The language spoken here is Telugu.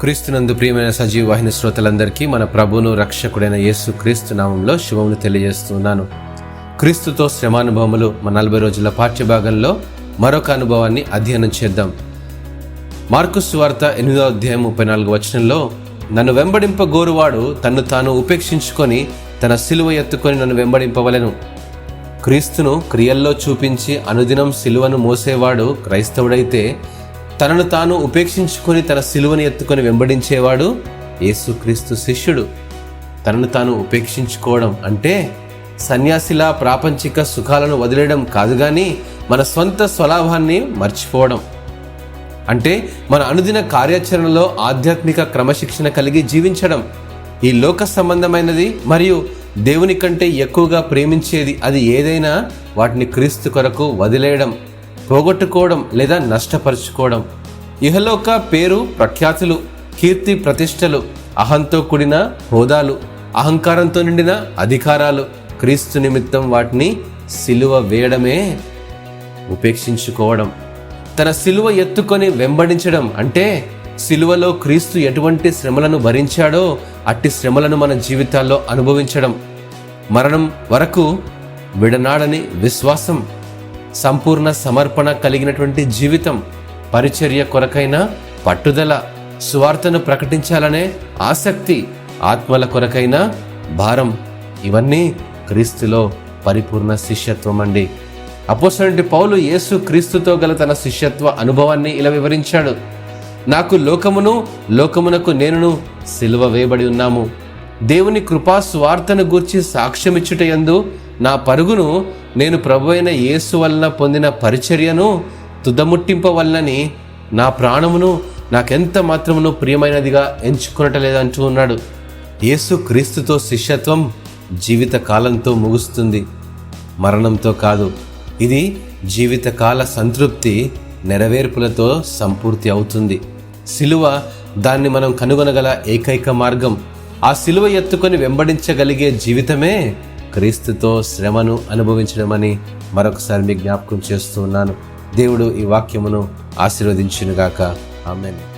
క్రీస్తునందు ప్రియమైన సజీవ వాహిని శ్రోతలందరికీ మన ప్రభువును రక్షకుడైన యేసు క్రీస్తు నామంలో శుభములు తెలియజేస్తున్నాను. క్రీస్తుతో శ్రమానుభవములు మన నలభై రోజుల పాఠ్యభాగంలో మరొక అనుభవాన్ని అధ్యయనం చేద్దాం. మార్కు వార్త ఎనిమిదో అధ్యాయం ముప్పై నాలుగు వచనంలో నన్ను వెంబడింప గోరువాడు తన్ను తాను ఉపేక్షించుకొని తన సిలువ ఎత్తుకొని నన్ను వెంబడింపవలెను. క్రీస్తును క్రియల్లో చూపించి అనుదినం సిలువను మోసేవాడు క్రైస్తవుడైతే తనను తాను ఉపేక్షించుకొని తన సిలువను ఎత్తుకొని వెంబడించేవాడు యేసుక్రీస్తు శిష్యుడు. తనను తాను ఉపేక్షించుకోవడం అంటే సన్యాసిలా ప్రాపంచిక సుఖాలను వదిలేయడం కాదు కానీ మన సొంత స్వలాభాన్ని మర్చిపోవడం. అంటే మన అనుదిన కార్యాచరణలో ఆధ్యాత్మిక క్రమశిక్షణ కలిగి జీవించడం. ఈ లోక సంబంధమైనది మరియు దేవుని కంటే ఎక్కువగా ప్రేమించేది అది ఏదైనా వాటిని క్రీస్తు కొరకు వదిలేయడం. పోగొట్టుకోవడం లేదా నష్టపరుచుకోవడం. ఇహలోక పేరు ప్రఖ్యాతులు కీర్తి ప్రతిష్టలు అహంతో కూడిన హోదాలు అహంకారంతో నిండిన అధికారాలు. క్రీస్తు నిమిత్తం వాటిని సిలువ వేయడమే ఉపేక్షించుకోవడం. తన సిలువ ఎత్తుకొని వెంబడించడం అంటే సిలువలో క్రీస్తు ఎటువంటి శ్రమలను భరించాడో అట్టి శ్రమలను మన జీవితాల్లో అనుభవించడం. మరణం వరకు విడనాడని విశ్వాసం సంపూర్ణ సమర్పణ కలిగినటువంటి జీవితం పరిచర్య కొరకైన పట్టుదల సువార్తను ప్రకటించాలనే ఆసక్తి ఆత్మల కొరకైన భారం. ఇవన్నీ క్రీస్తులో పరిపూర్ణ శిష్యత్వం అండి. అపోసరంటి పౌలు యేసు క్రీస్తుతో గల తన శిష్యత్వ అనుభవాన్ని ఇలా వివరించాడు. నాకు లోకమును లోకమునకు నేనును సిలువ వేయబడి ఉన్నాము. దేవుని కృపా స్వార్థను గూర్చి సాక్ష్యమిచ్చుటయందు నా పరుగును నేను ప్రభు అయిన యేసు వలన పొందిన పరిచర్యను తుదముట్టింపవల్లని నా ప్రాణమును నాకెంత మాత్రమును ప్రియమైనదిగా ఎంచుకునటలేదంటూ ఉన్నాడు. యేసు క్రీస్తుతో శిష్యత్వం జీవిత కాలంతో ముగుస్తుంది. మరణంతో కాదు ఇది జీవితకాల సంతృప్తి నెరవేర్పులతో సంపూర్తి అవుతుంది. సిలువ దాన్ని మనం కనుగొనగల ఏకైక మార్గం ఆ సిలువ ఎత్తుకొని వెంబడించగలిగే జీవితమే క్రీస్తుతో శ్రమను అనుభవించడమని మరొకసారి మీ జ్ఞాపకం చేస్తూ ఉన్నాను. దేవుడు ఈ వాక్యమును ఆశీర్వదించినగాక. ఆమెను.